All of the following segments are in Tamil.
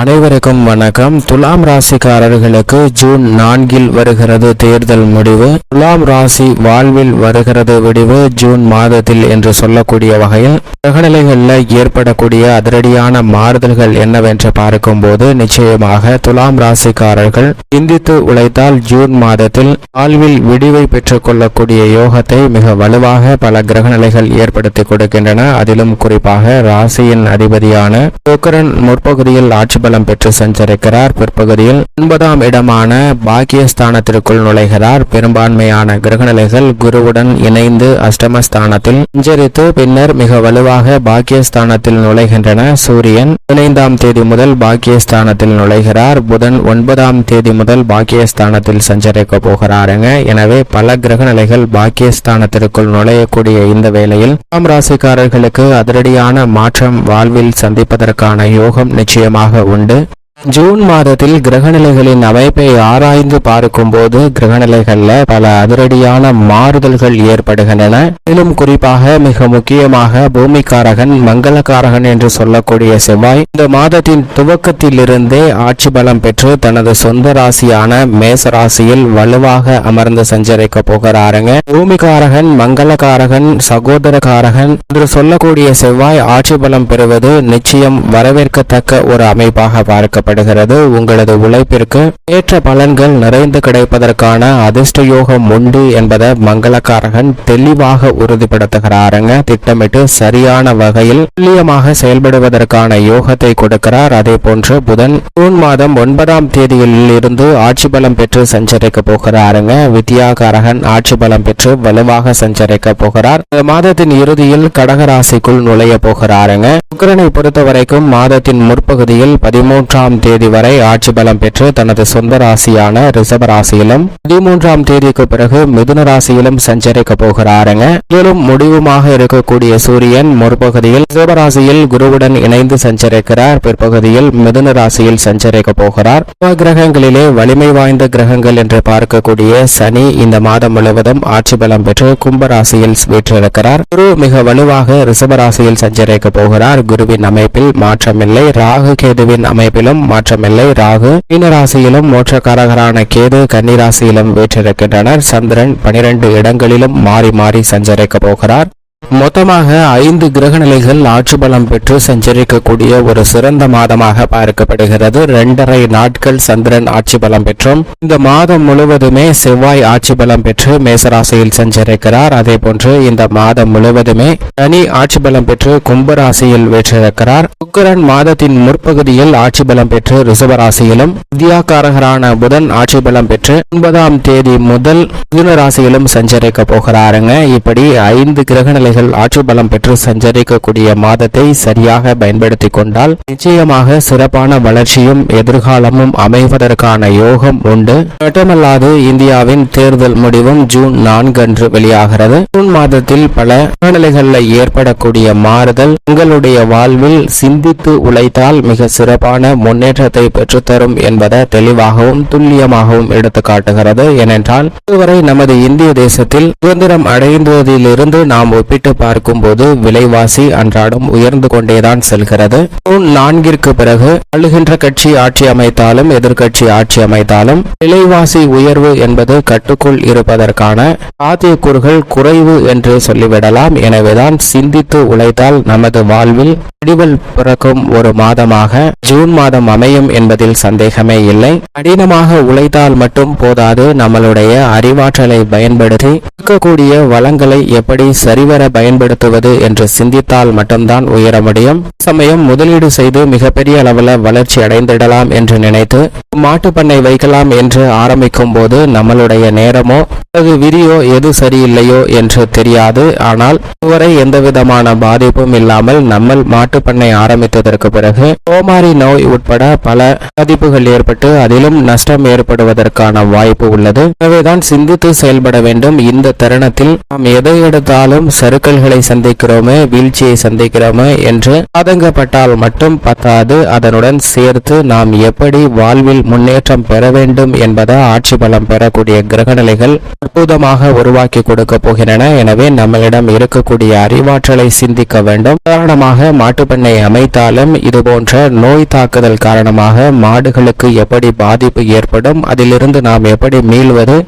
அனைவருக்கும் வணக்கம். துலாம் ராசிக்காரர்களுக்கு ஜூன் நான்கில் வருகிறது தேர்தல் முடிவு. துலாம் ராசி வாழ்வில் வருகிறது விடிவு ஜூன் மாதத்தில் என்று சொல்லக்கூடிய வகையில் கிரகநிலைகளில் ஏற்படக்கூடிய அதிரடியான மாறுதல்கள் என்னவென்று பார்க்கும்போது நிச்சயமாக துலாம் ராசிக்காரர்கள் சிந்தித்து உழைத்தால் ஜூன் மாதத்தில் வாழ்வில் விடிவை பெற்றுக் கொள்ளக்கூடிய யோகத்தை மிக வலுவாக பல கிரகநிலைகள் ஏற்படுத்தி கொடுக்கின்றன. அதிலும் குறிப்பாக ராசியின் அதிபதியான சுக்கரன் முற்பகுதியில் ஆட்சி பலம் பெற்று சஞ்சரிக்கிறார். பிற்பகுதியில் ஒன்பதாம் இடமான பாக்கியஸ்தானத்திற்குள் நுழைகிறார். பெரும்பான்மையான கிரகநிலைகள் குருவுடன் இணைந்து அஷ்டமஸ்தானத்தில் சஞ்சரித்து பின்னர் மிக வலுவாக பாக்கியஸ்தானத்தில் நுழைகின்றன. சூரியன் பதினைந்தாம் தேதி முதல் பாக்கியஸ்தானத்தில் நுழைகிறார். புதன் ஒன்பதாம் தேதி முதல் பாக்கியஸ்தானத்தில் சஞ்சரிக்க போகிறாருங்க. எனவே பல கிரகநிலைகள் பாக்கியஸ்தானத்திற்குள் நுழையக்கூடிய இந்த வேளையில் ஆம் ராசிக்காரர்களுக்கு அதிரடியான மாற்றம் வாழ்வில் சந்திப்பதற்கான யோகம் நிச்சயமாக உண்டு ஜூன் மாதத்தில் கிரகநிலைகளின் அமைப்பை ஆராய்ந்து பார்க்கும்போது கிரகநிலைகள்ல பல அதிரடியான மாறுதல்கள் ஏற்படுகின்றன. மேலும் குறிப்பாக மிக முக்கியமாக பூமிக்காரகன் மங்களக்காரகன் என்று சொல்லக்கூடிய செவ்வாய் இந்த மாதத்தின் துவக்கத்திலிருந்தே ஆட்சி பலம் பெற்று தனது சொந்த ராசியான மேச ராசியில் வலுவாக அமர்ந்து சஞ்சரிக்க போகிறாருங்க. பூமிகாரகன் மங்களக்காரகன் சகோதரகாரகன் என்று சொல்லக்கூடிய செவ்வாய் ஆட்சி பலம் பெறுவது நிச்சயம் வரவேற்கத்தக்க ஒரு அமைப்பாக காணப்படுகிறது. உங்களது உழைப்பிற்கு ஏற்ற பலன்கள் நிறைந்து கிடைப்பதற்கான அதிர்ஷ்ட யோகம் உண்டு என்பதை மங்களக்காரகன் தெளிவாக உறுதிப்படுத்துகிறாருங்க. திட்டமிட்டு சரியான வகையில் துல்லியமாக செயல்படுவதற்கான யோகத்தை கொடுக்கிறார். அதே போன்று புதன் ஜூன் மாதம் ஒன்பதாம் தேதியில் இருந்து ஆட்சி பலம் பெற்று சஞ்சரிக்க போகிறாருங்க. வித்யாகாரகன் ஆட்சி பலம் பெற்று வலுவாக சஞ்சரிக்க போகிறார். இந்த மாதத்தின் இறுதியில் கடகராசிக்குள் நுழைய போகிறாருங்க. சுக்கரனை பொறுத்த வரைக்கும் மாதத்தின் முற்பகுதியில் பதிமூன்றாம் தேதி வரை ஆட்சி பலம் பெற்று தனது சொந்த ராசியான ரிஷப ராசியிலும் பதிமூன்றாம் தேதிக்கு பிறகு மிதுன ராசியிலும் சஞ்சரிக்க போகிறாருங்க. மேலும் முடிவுமாக இருக்கக்கூடிய சூரியன் முற்பகுதியில் ரிசர்வ ராசியில் குருவுடன் இணைந்து சஞ்சரிக்கிறார். பிற்பகுதியில் மிதுன ராசியில் சஞ்சரிக்க போகிறார். கிரகங்களிலே வலிமை வாய்ந்த கிரகங்கள் என்று பார்க்கக்கூடிய சனி இந்த மாதம் முழுவதும் ஆட்சி பலம் பெற்று கும்ப ராசியில் வீற்றிருக்கிறார். குரு மிக வலுவாக ரிஷப ராசியில் சஞ்சரிக்க போகிறார். குருவின் அமைப்பில் மாற்றமில்லை. ராகு கேதுவின் அமைப்பிலும் மாற்றமில்லை. ராகு மீன ராசியிலும் மோட்சக்காரகரான கேது கன்னிராசியிலும் வீற்றிருக்கின்றனர். சந்திரன் பனிரெண்டு இடங்களிலும் மாறி மாறி சஞ்சரிக்க போகிறார். மொத்தமாக ஐந்து கிரகநிலைகள் ஆட்சி பலம் பெற்று சஞ்சரிக்கக்கூடிய ஒரு சிறந்த மாதமாக பார்க்கப்படுகிறது. இரண்டரை நாட்கள் சந்திரன் ஆட்சி பலம் பெற்றும் இந்த மாதம் முழுவதுமே செவ்வாய் ஆட்சி பலம் பெற்று மேசராசியில் சஞ்சரிக்கிறார். அதே போன்று இந்த மாதம் முழுவதுமே சனி ஆட்சி பலம் பெற்று கும்பராசியில் வெற்றிருக்கிறார். சுக்கரன் மாதத்தின் முற்பகுதியில் ஆட்சி பலம் பெற்று ரிஷபராசியிலும் வித்யாகாரகரான புதன் ஆட்சி பலம் பெற்று ஒன்பதாம் தேதி முதல் மிதுன ராசியிலும் சஞ்சரிக்க போகிறாருங்க. இப்படி ஐந்து கிரகநிலைகள் ஆட்சி பலம் பெற்று சஞ்சரிக்கக்கூடிய மாதத்தை சரியாக பயன்படுத்தி கொண்டால் நிச்சயமாக சிறப்பான வளர்ச்சியும் எதிர்காலமும் அமைவதற்கான யோகம் உண்டு. மட்டுமல்லாது இந்தியாவின் தேர்தல் முடிவும் ஜூன் நான்கு அன்று வெளியாகிறது. ஜூன் மாதத்தில் பல சூழ்நிலைகளில் ஏற்படக்கூடிய மாறுதல் உங்களுடைய வாழ்வில் சிந்தித்து உழைத்தால் மிக சிறப்பான முன்னேற்றத்தை பெற்றுத்தரும் என்பதை தெளிவாகவும் துல்லியமாகவும் எடுத்து காட்டுகிறது. ஏனென்றால் இதுவரை நமது இந்திய தேசத்தில் சுதந்திரம் அடைந்ததிலிருந்து நாம் ஒப்பிட்டு பார்க்கும்போது விலைவாசி அன்றாடம் உயர்ந்து கொண்டேதான் செல்கிறது. ஜூன் நான்கிற்கு பிறகு ஆளுகின்ற கட்சி ஆட்சி அமைத்தாலும் எதிர்க்கட்சி ஆட்சி அமைத்தாலும் விலைவாசி உயர்வு என்பது கட்டுக்குள் இருப்பதற்கான சாத்தியக்கூறுகள் குறைவு என்று சொல்லிவிடலாம். எனவேதான் சிந்தித்து உழைத்தால் நமது வாழ்வில் விடிவல் பிறக்கும் ஒரு மாதமாக ஜூன் மாதம் அமையும் என்பதில் சந்தேகமே இல்லை. கடினமாக உழைத்தால் மட்டும் போதாது. நம்மளுடைய அறிவாற்றலை பயன்படுத்தி இருக்கக்கூடிய வளங்களை எப்படி சரிவர பயன்படுத்துவது என்று சிந்தித்தால் மட்டும்தான் உயர முடியும். சமயம் முதலீடு செய்து மிகப்பெரிய அளவில் வளர்ச்சி அடைந்திடலாம் என்று நினைத்து மாட்டு பண்ணை வைக்கலாம் என்று ஆரம்பிக்கும் போது நம்மளுடைய நேரமோ அல்லது விதியோ எது சரியில்லையோ என்று தெரியாது. ஆனால் இதுவரை எந்த விதமான பாதிப்பும் இல்லாமல் நம்ம மாட்டு பண்ணை ஆரம்பித்ததற்கு பிறகு கோமாரி நோய் உட்பட பல பாதிப்புகள் ஏற்பட்டு அதிலும் நஷ்டம் ஏற்படுவதற்கான வாய்ப்பு உள்ளது. எனவேதான் சிந்தித்து செயல்பட வேண்டும். இந்த தருணத்தில் நாம் எதை எடுத்தாலும் சறுக்க சிக்கல்களை சந்திக்கிறோமே வீழ்ச்சியை சந்திக்கிறோமே என்று ஆதங்கப்பட்டால் மட்டும் பத்தாது. அதனுடன் சேர்த்து நாம் எப்படி வாழ்வில் முன்னேற்றம் பெற வேண்டும் என்பதை ஆட்சி பலம் பெறக்கூடிய கிரகநிலைகள் அற்புதமாக உருவாக்கி கொடுக்க போகின்றன. எனவே நம்மளிடம் இருக்கக்கூடிய அறிவாற்றலை சிந்திக்க வேண்டும். உதாரணமாக மாட்டுப்பண்ணை அமைத்தாலும் இது போன்ற நோய் தாக்குதல் காரணமாக மாடுகளுக்கு எப்படி பாதிப்பு ஏற்படும் அதிலிருந்து நாம் எப்படி மீள்வது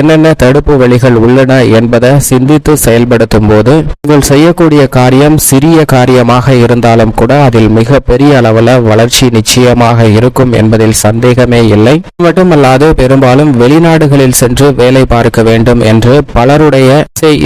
என்னென்ன தடுப்பு வழிகள் உள்ளன என்பதை சிந்தித்து செயல்படுத்தும் போது நீங்கள் செய்யக்கூடிய காரியம் சிறிய காரியமாக இருந்தாலும் கூட அதில் மிக பெரிய அளவில் வளர்ச்சி நிச்சயமாக இருக்கும் என்பதில் சந்தேகமே இல்லை. மட்டுமல்லாது பெரும்பாலும் வெளிநாடுகளில் சென்று வேலை பார்க்க வேண்டும் என்று பலருடைய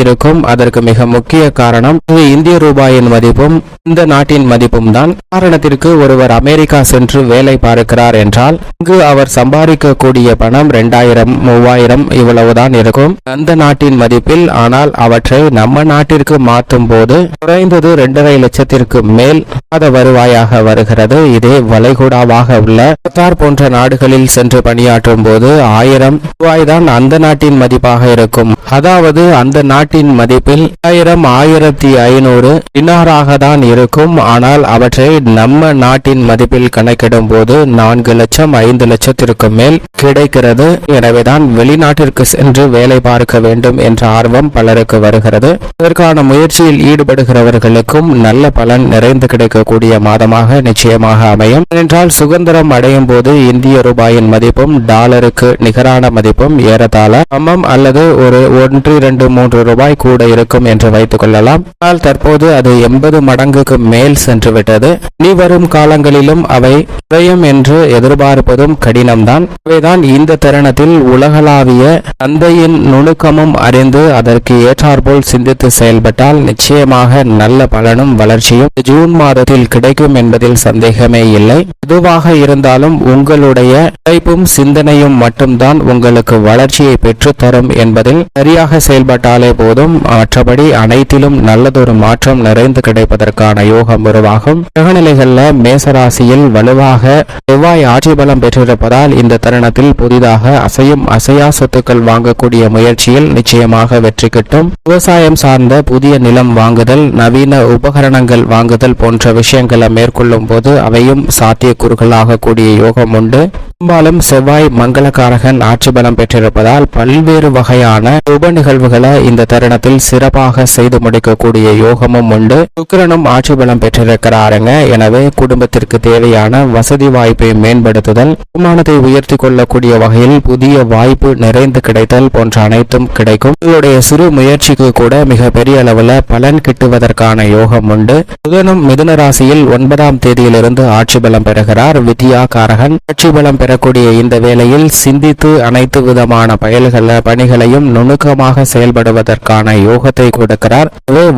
இருக்கும். அதற்கு மிக முக்கிய காரணம் இந்திய ரூபாயின் மதிப்பும் இந்த நாட்டின் மதிப்பும் தான் காரணத்திற்கு ஒருவர் அமெரிக்கா சென்று வேலை பார்க்கிறார் என்றால் இங்கு அவர் சம்பாதிக்கக்கூடிய பணம் ரெண்டாயிரம் மூவாயிரம் இவ்வளவுதான் இருக்கும். அந்த நாட்டின் மதிப்பில் ஆனால் அவற்றை நம்ம நாட்டிற்கு மாற்றும் போது குறைந்தது இரண்டரை லட்சத்திற்கு மேல் மாத வருவாயாக வருகிறது. இதே வளைகுடாவாக உள்ள கத்தார் போன்ற நாடுகளில் சென்று பணியாற்றும் போது ஆயிரம் ரூபாய் தான் அந்த நாட்டின் மதிப்பாக இருக்கும். அதாவது அந்த நாட்டின் மதிப்பில் ஆயிரம் ஆயிரத்தி ஐநூறு இன்னாராக தான் இருக்கும். ஆனால் அவற்றை நம்ம நாட்டின் மதிப்பில் கணக்கிடும் போது நான்கு லட்சம் ஐந்து லட்சத்திற்கு மேல் கிடைக்கிறது. எனவேதான் வெளிநாட்டிற்கு சென்று வேலை பார்க்க வேண்டும் என்ற ஆர்வம் பலருக்கு வருகிறது. இதற்கான முயற்சியில் ஈடுபடுகிறவர்களுக்கும் நல்ல பலன் நிறைந்து கிடைக்கக்கூடிய மாதமாக நிச்சயமாக அமையும். என்றால் சுதந்திரம் அடையும் போது இந்திய ரூபாயின் மதிப்பும் டாலருக்கு நிகரான மதிப்பும் ஏறத்தாழ சமம் அல்லது ஒரு ஒன்று இரண்டு மூன்று ரூபாய் கூட இருக்கும் என்று வைத்துக் கொள்ளலாம். ஆனால் தற்போது அது எண்பது மடங்கு மடங்குக்கு மேல் சென்று விட்டது நீ வரும் காலங்களிலும் அவை குறையும் என்று எதிர்பார்ப்பதும் கடினம்தான். அவைதான் இந்த தருணத்தில் உலகளாவிய தந்தையின் நுணுக்கமும் அறிந்து அதற்கு ஏற்றாற்போல் சிந்தித்து செயல்பட்டால் நிச்சயமாக நல்ல பலனும் வளர்ச்சியும் ஜூன் மாதத்தில் கிடைக்கும் என்பதில் சந்தேகமே இல்லை. எதுவாக இருந்தாலும் உங்களுடைய உழைப்பும் சிந்தனையும் மட்டும்தான் உங்களுக்கு வளர்ச்சியை பெற்றுத்தரும் என்பதில் சரியாக செயல்பட்டாலே போதும். மற்றபடி அனைத்திலும் நல்லதொரு மாற்றம் நிறைந்து கிடைப்பதற்கான யோகம் உருவாகும். கிரகநிலைகள்ல மேசராசியில் வலுவாக செவ்வாய் ஆட்சி பலம் பெற்றிருப்பதால் இந்த தருணத்தில் புதிதாக அசையும் அசையா சொத்துக்கள் வாங்கக்கூடிய முயற்சியில் நிச்சயமாக வெற்றி கிட்டும். விவசாயம் சார்ந்த புதிய நிலம் வாங்குதல் நவீன உபகரணங்கள் வாங்குதல் போன்ற விஷயங்களை மேற்கொள்ளும் போது அவையும் சாத்தியக்கூறுகளாக கூடிய யோகம் உண்டு. பெரும்பாலும் செவ்வாய் மங்களகாரகன் ஆட்சி பலம் பெற்றிருப்பதால் பல்வேறு வகையான உப நிகழ்வுகளை இந்த தருணத்தில் சிறப்பாக செய்து முடிக்கக்கூடிய யோகமும் உண்டு. சுக்கிரனும் ஆட்சி பலம் பெற்றிருக்கிறாருங்க. எனவே குடும்பத்திற்கு தேவையான வசதி வாய்ப்பை மேம்படுத்துதல் வருமானத்தை உயர்த்தி கொள்ளக்கூடிய வகையில் புதிய வாய்ப்பு நிறைந்து கிடைத்தல் போன்ற அனைத்தும் கிடைக்கும். உங்களுடைய சிறு முயற்சிக்கு கூட மிக பெரிய அளவுல பலன் கிட்டுவதற்கான யோகம் உண்டு. புதனும் மிதுன ராசியில் ஒன்பதாம் தேதியிலிருந்து ஆட்சி பலம் பெறுகிறார். வித்யா காரகன் ஆட்சி பலம் பெற பெறக்கூடிய இந்த வேளையில் சிந்தித்து அனைத்து விதமான பயல்கள பணிகளையும் நுணுக்கமாக செயல்படுவதற்கான யோகத்தை கொடுக்கிறார்.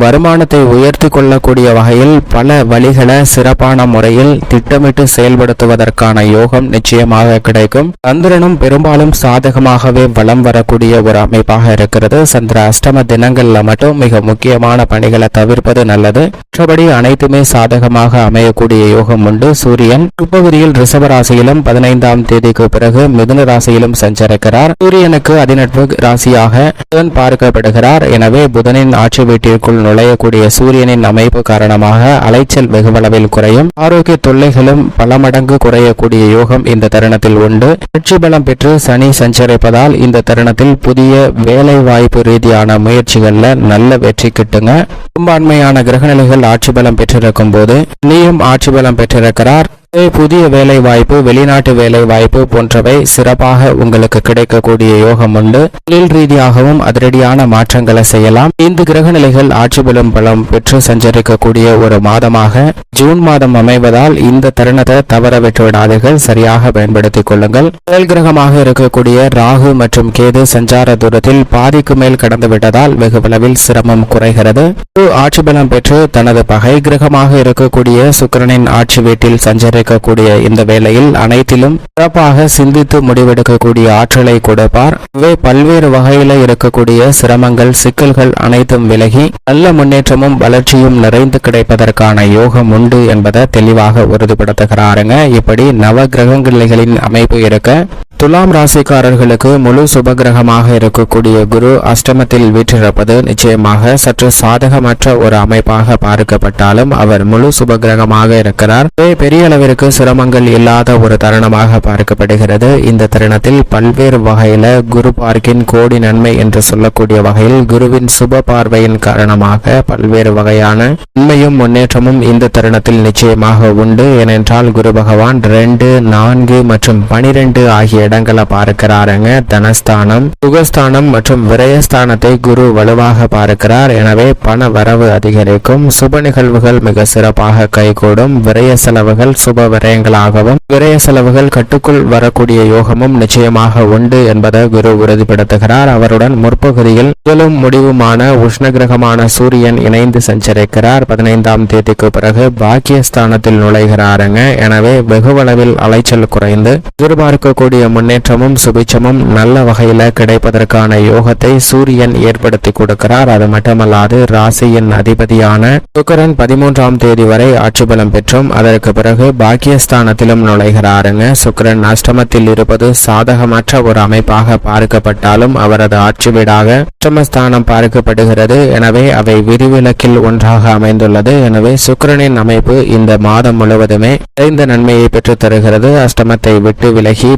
வருமானத்தை உயர்த்தி கொள்ளக்கூடிய வகையில் பல வழிகளை சிறப்பான முறையில் திட்டமிட்டு செயல்படுத்துவதற்கான யோகம் நிச்சயமாக கிடைக்கும். சந்திரனும் பெரும்பாலும் சாதகமாகவே வலம் வரக்கூடிய ஒரு அமைப்பாக இருக்கிறது. சந்திர அஷ்டம தினங்கள்ல மட்டும் மிக முக்கியமான பணிகளை தவிர்ப்பது நல்லது. மற்றபடி அனைத்துமே சாதகமாக அமையக்கூடிய யோகம் உண்டு. சூரியன் பிற்பகுதியில் ரிஷபராசியிலும் பதினைந்தாம் தேதிக்கு பிறகு மிதுன ராசியிலும் சஞ்சரிக்கிறார். சூரியனுக்கு அதிநட்பு ராசியாக புதன் பார்க்கப்படுகிறார். எனவே புதனின் ஆட்சி வீட்டிற்குள் நுழையக்கூடிய சூரியனின் அமைப்பு காரணமாக அலைச்சல் வெகுவளவில் குறையும். ஆரோக்கிய தொல்லைகளும் பல மடங்கு குறையக்கூடிய யோகம் இந்த தருணத்தில் உண்டு. வெற்றி பலம் பெற்று சனி சஞ்சரிப்பதால் இந்த தருணத்தில் புதிய வேலை வாய்ப்பு ரீதியான முயற்சிகள்ல நல்ல வெற்றி கிட்டுங்க. பெரும்பான்மையான கிரகநிலைகள் ஆட்சி பலம் பெற்றிருக்கும் போது நீயும் ஆட்சி பலம் பெற்றிருக்கிறார். புதிய வேலை வாய்ப்பு வெளிநாட்டு வேலை வாய்ப்பு போன்றவை சிறப்பாக உங்களுக்கு கிடைக்கக்கூடிய யோகம் உண்டு. தொழில் ரீதியாகவும் அதிரடியான மாற்றங்களை செய்யலாம். இந்த கிரக நிலைகள் ஆட்சி பலம் பலம் பெற்று சஞ்சரிக்கக்கூடிய ஒரு மாதமாக ஜூன் மாதம் அமைவதால் இந்த தருணத்தை தவற விட்டு விடாதீர்கள். சரியாக பயன்படுத்திக் கொள்ளுங்கள். செயல் கிரகமாக இருக்கக்கூடிய ராகு மற்றும் கேது சஞ்சார தூரத்தில் பாதிக்கு மேல் கடந்து விட்டதால் வெகு அளவில் சிரமம் குறைகிறது. ஆட்சி பலம் பெற்று தனது பகை கிரகமாக இருக்கக்கூடிய சுக்கிரனின் ஆட்சி வீட்டில் சஞ்சரி சஞ்சரிக்கக்கூடிய இந்த வேளையில் அனைத்திலும் சிறப்பாக சிந்தித்து முடிவெடுக்கக்கூடிய ஆற்றலை கொடுப்பார் இவை பல்வேறு வகையில இருக்கக்கூடிய சிரமங்கள் சிக்கல்கள் அனைத்தும் விலகி நல்ல முன்னேற்றமும் வளர்ச்சியும் நிறைந்து கிடைப்பதற்கான யோகம் உண்டு என்பதை தெளிவாக உறுதிப்படுத்துகிறாருங்க. இப்படி நவ கிரகங்களின் அமைப்பு இருக்க துலாம் ராசிக்காரர்களுக்கு முழு சுபகிரகமாக இருக்கக்கூடிய குரு அஷ்டமத்தில் வீற்றிருப்பது நிச்சயமாக சற்று சாதகமற்ற ஒரு அமைப்பாக பார்க்கப்பட்டாலும் அவர் முழு சுபகிரகமாக இருக்கிறார். பெரிய அளவிற்கு சிரமங்கள் இல்லாத ஒரு தருணமாக பார்க்கப்படுகிறது. இந்த தருணத்தில் பல்வேறு வகையில குரு பார்க்கின் கோடி நன்மை என்று சொல்லக்கூடிய வகையில் குருவின் சுப பார்வையின் காரணமாக பல்வேறு வகையான நன்மையும் முன்னேற்றமும் இந்த தருணத்தில் நிச்சயமாக உண்டு. ஏனென்றால் குரு பகவான் ரெண்டு நான்கு மற்றும் பனிரெண்டு ஆகிய இடங்களை பார்க்கிறாருங்க. தனஸ்தானம் சுகஸ்தானம் மற்றும் விரயஸ்தானத்தை குரு வலுவாக பார்க்கிறார். எனவே பண வரவு அதிகரிக்கும். சுப நிகழ்வுகள் மிக சிறப்பாக கைகூடும். விரய செலவுகள் சுப விரயங்களாகவும் விரய செலவுகள் கட்டுக்குள் வரக்கூடிய யோகமும் நிச்சயமாக உண்டு என்பதை குரு உறுதிப்படுத்துகிறார். அவருடன் முற்பகுதியில் முதலும் முடிவுமான உஷ்ண கிரகமான சூரியன் இணைந்து சஞ்சரிக்கிறார். பதினைந்தாம் தேதிக்கு பிறகு பாக்கியஸ்தானத்தில் நுழைகிறாருங்க. எனவே வெகுவளவில் அலைச்சல் குறைந்து எதிர்பார்க்கக்கூடிய முன்னேற்றமும் சுபிச்சமும் நல்ல வகையில் கிடைப்பதற்கான யோகத்தை சூரியன் ஏற்படுத்தி கொடுக்கிறார். அது மட்டுமல்லாது ராசியின் அதிபதியான சுக்கரன் பதிமூன்றாம் தேதி வரை ஆட்சி பலம் பெற்றும் அதற்கு பிறகு பாக்கியஸ்தானத்திலும் நுழைகிறாருங்க. சுக்கரன் அஷ்டமத்தில் இருப்பது சாதகமற்ற ஒரு அமைப்பாக பார்க்கப்பட்டாலும் அவரது ஆட்சி வீடாக அஷ்டமஸ்தானம் பார்க்கப்படுகிறது. எனவே அவை விரிவிலக்கில் ஒன்றாக அமைந்துள்ளது. எனவே சுக்கரனின் அமைப்பு இந்த மாதம் முழுவதுமே நிறைந்த நன்மையை பெற்றுத் தருகிறது அஷ்டமத்தை விட்டு விலகி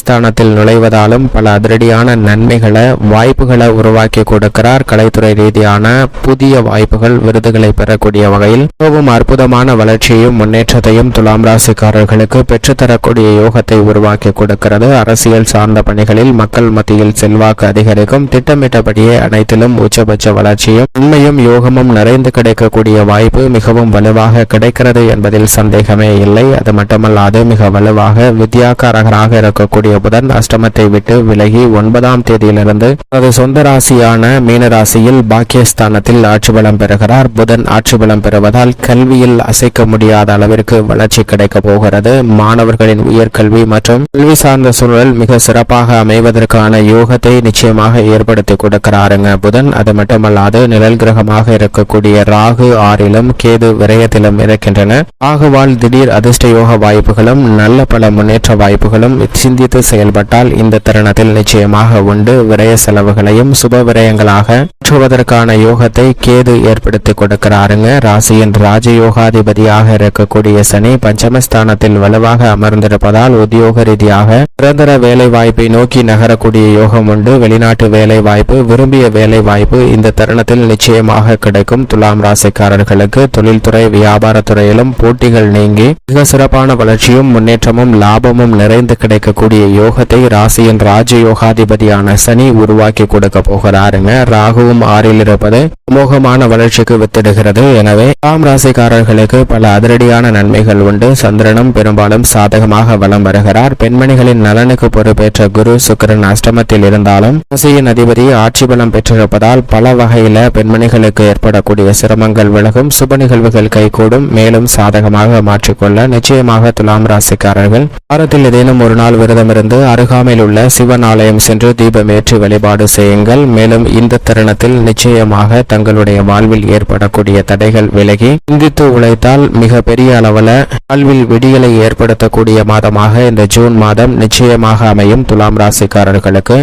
பாக்கியஸ்தானத்தில் நுழைவதாலும் பல அதிரடியான நன்மைகளை வாய்ப்புகளை உருவாக்கி கொடுக்கிறார் கலைத்துறை ரீதியான புதிய வாய்ப்புகள் விருதுகளை பெறக்கூடிய வகையில். மிகவும் அற்புதமான வளர்ச்சியையும் முன்னேற்றத்தையும் துலாம் ராசிக்காரர்களுக்கு பெற்றுத்தரக்கூடிய யோகத்தை உருவாக்கி கொடுக்கிறது. அரசியல் சார்ந்த பணிகளில் மக்கள் மத்தியில் செல்வாக்கு அதிகரிக்கும். திட்டமிட்டபடியே அனைத்திலும் உச்சபட்ச வளர்ச்சியும் உண்மையும் யோகமும் நிறைந்து கிடைக்கக்கூடிய வாய்ப்பு மிகவும் வலுவாக கிடைக்கிறது என்பதில் சந்தேகமே இல்லை. அது மட்டுமல்லாது மிக வலுவாக வித்யாக்காரகராக இருக்கக்கூடிய புதன் அஷ்டமத்தை விட்டு விலகி ஒன்பதாம் தேதியிலிருந்து தனது சொந்த ராசியான மீன ராசியில் பாக்கியஸ்தானத்தில் ஆட்சி பலம் பெறுகிறார். புதன் ஆட்சி பலம் பெறுவதால் கல்வியில் அசைக்க முடியாத அளவிற்கு வளர்ச்சி கிடைக்க போகிறது. மாணவர்களின் உயர்கல்வி மற்றும் கல்வி சார்ந்த சூழல் மிக சிறப்பாக அமைவதற்கான யோகத்தை நிச்சயமாக ஏற்படுத்தி கொடுக்கிறாருங்க புதன். அது மட்டுமல்லாது நிழல் கிரகமாக இருக்கக்கூடிய ராகு ஆறிலும் கேது விரயத்திலும் இருக்கின்றன. ராகுவால் திடீர் அதிர்ஷ்ட யோக வாய்ப்புகளும் நல்ல பல முன்னேற்ற வாய்ப்புகளும் சிந்தித்து செயல்பட்டால் இந்த தருணத்தில் நிச்சயமாக உண்டு. விரய செலவுகளையும் சுப விரயங்களாக மாற்றுவதற்கான யோகத்தை கேது ஏற்படுத்தி கொடுக்கிறாருங்க. ராசியின் ராஜயோகாதிபதியாக இருக்கக்கூடிய சனி பஞ்சமஸ்தானத்தில் வலுவாக அமர்ந்திருப்பதால் உத்தியோக ரீதியாக நிரந்தர வேலை வாய்ப்பை நோக்கி நகரக்கூடிய யோகம் உண்டு. வெளிநாட்டு வேலை வாய்ப்பு விரும்பிய வேலை வாய்ப்பு இந்த தருணத்தில் நிச்சயமாக கிடைக்கும். துலாம் ராசிக்காரர்களுக்கு தொழில்துறை வியாபாரத்துறையிலும் போட்டிகள் நீங்கி மிக சிறப்பான வளர்ச்சியும் முன்னேற்றமும் லாபமும் நிறைந்து கிடைக்கக்கூடிய யோகத்தை ராசியின் ராஜயோகாதிபதியான சனி உருவாக்கி கொடுக்க போகிறாருங்க. ராகுவும் ஆறில் இருப்பது அமோகமான வளர்ச்சிக்கு வித்திடுகிறது. எனவே தாம் ராசிக்காரர்களுக்கு பல அதிரடியான நன்மைகள் உண்டு. சந்திரனும் பெரும்பாலும் சாதகமாக வலம் வருகிறார். பெண்மணிகளின் நலனுக்கு பொறுப்பேற்ற குரு சுக்கிரன் அஷ்டமத்தில் இருந்தாலும் ராசியின் அதிபதி ஆட்சி பலம் பெற்றிருப்பதால் பல வகையில பெண்மணிகளுக்கு ஏற்படக்கூடிய சிரமங்கள் விலகும். சுப நிகழ்வுகள் கைகூடும். மேலும் சாதகமாக மாற்றிக்கொள்ள நிச்சயமாக துலாம் ராசிக்காரர்கள் வாரத்தில் ஏதேனும் ஒரு நாள் விரதம் இருந்து அருகாமையில் உள்ள சிவன் ஆலயம் சென்று தீபமேற்றி வழிபாடு செய்யுங்கள். மேலும் இந்த தருணத்தில் நிச்சயமாக தங்களுடைய வாழ்வில் ஏற்படக்கூடிய தடைகள் விலகி சிந்தித்து உழைத்தால் மிக பெரிய அளவில் வாழ்வில் விடியலை ஏற்படுத்தக்கூடிய மாதமாக இந்த ஜூன் மாதம் நிச்சயமாக அமையும். துலாம் ராசிக்காரர்களுக்கு